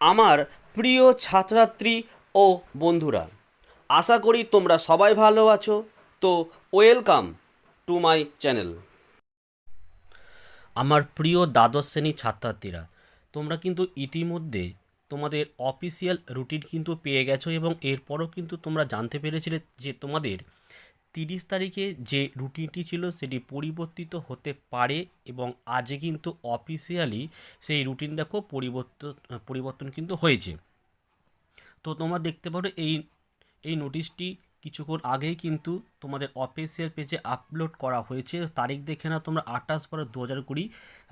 আমার প্রিয় ছাত্রাত্রী ও বন্ধুরা, আশা করি তোমরা সবাই ভালো আছো। তো ওয়েলকাম টু মাই চ্যানেল। আমার প্রিয় দ্বাদশ শ্রেণির ছাত্রছাত্রীরা তোমরা কিন্তু ইতিমধ্যে তোমাদের অফিসিয়াল রুটিন কিন্তু পেয়ে গেছো এবং এরপরও কিন্তু তোমরা জানতে পেরেছিলে যে তোমাদের তিরিশ তারিখে যে রুটিনটি ছিল সেটি পরিবর্তিত হতে পারে এবং আজকে কিন্তু অফিসিয়ালি সেই রুটিন দেখো পরিবর্তন পরিবর্তন কিন্তু হয়েছে। তো তোমরা দেখতে পারো এই এই নোটিশটি কিছুক্ষণ আগেই কিন্তু তোমাদের অফিসিয়াল পেজে আপলোড করা হয়েছে। তারিখ দেখে নাও তোমরা আঠাশ বারো দু হাজার কুড়ি।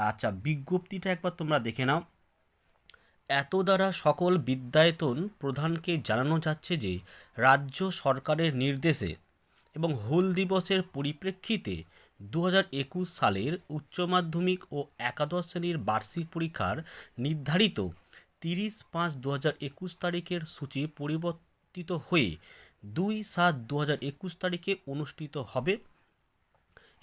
আচ্ছা বিজ্ঞপ্তিটা একবার তোমরা দেখে নাও। এত দ্বারা সকল বিদ্যায়তন প্রধানকে জানানো যাচ্ছে যে, রাজ্য সরকারের নির্দেশে এবং হুল দিবসের পরিপ্রেক্ষিতে দু একুশ সালের উচ্চ মাধ্যমিক ও একাদশ শ্রেণির বার্ষিক পরীক্ষার নির্ধারিত তিরিশ পাঁচ দু একুশ তারিখের সূচি পরিবর্তিত হয়ে দুই সাত দু একুশ তারিখে অনুষ্ঠিত হবে।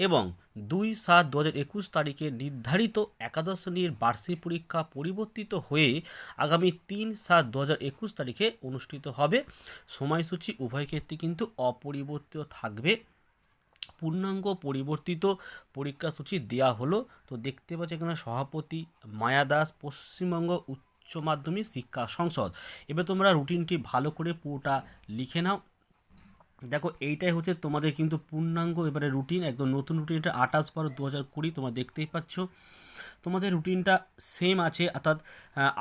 এবং দুই সাত দু হাজার একুশ তারিখে নির্ধারিত একাদশ শ্রেণির বার্ষিক পরীক্ষা পরিবর্তিত হয়ে আগামী তিন সাত দু হাজার একুশ তারিখে অনুষ্ঠিত হবে। সময়সূচি উভয় ক্ষেত্রে কিন্তু অপরিবর্তিত থাকবে। পূর্ণাঙ্গ পরিবর্তিত পরীক্ষাসূচি দেওয়া হলো। তো দেখতে পাচ্ছি এখানে সভাপতি মায়া দাস, পশ্চিমবঙ্গ উচ্চ মাধ্যমিক শিক্ষা সংসদ। এবার তোমরা রুটিনটি ভালো করে পুরোটা লিখে নাও। দেখো, এইটাই হচ্ছে তোমাদের কিন্তু পূর্ণাঙ্গ এবারে রুটিন একদম নতুন রুটিনটা আঠাশ বারো দু হাজার কুড়ি তোমরা দেখতেই পাচ্ছ। তোমাদের রুটিনটা সেম আছে, অর্থাৎ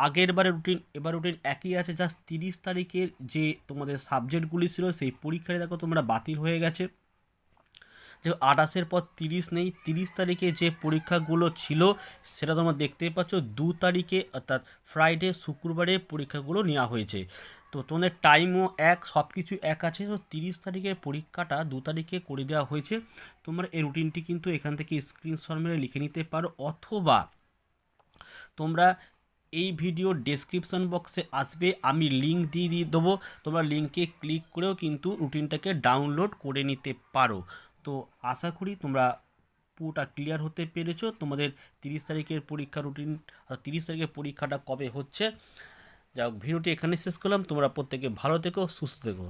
আগের বারে রুটিন এবার রুটিন একই আছে জাস্ট তিরিশ তারিখের যে তোমাদের সাবজেক্টগুলি ছিল, সেই পরীক্ষায় দেখো তোমরা বাতিল হয়ে গেছে। যে আঠাশের পর তিরিশ নেই, তিরিশ তারিখে যে পরীক্ষাগুলো ছিল, সেটা তোমরা দেখতেই পাচ্ছ, দু তারিখে, অর্থাৎ ফ্রাইডে শুক্রবারে পরীক্ষাগুলো নেওয়া হয়েছে। তো তোমাদের টাইমও এক সব কিছু এক আছে। তো তিরিশ তারিখের পরীক্ষাটা দু তারিখে করে দেওয়া হয়েছে। তোমরা এই রুটিনটি কিন্তু এখান থেকে স্ক্রিনশট মেরে লিখে নিতে পারো। অথবা তোমরা এই ভিডিও ডেসক্রিপশন বক্সে আসবে। আমি লিঙ্ক দিয়ে দিয়ে দেবো। তোমরা লিঙ্কে ক্লিক করেও কিন্তু রুটিনটাকে ডাউনলোড করে নিতে পারো। তো আশা করি তোমরা পুরোটা ক্লিয়ার হতে পেরেছ। তোমাদের তিরিশ তারিখের পরীক্ষা রুটিন তিরিশ তারিখের পরীক্ষাটা কবে হচ্ছে? যাই হোক ভিডিওটি এখানে শেষ করলাম। তোমরা প্রত্যেকে ভালো থেকো সুস্থ থেকো।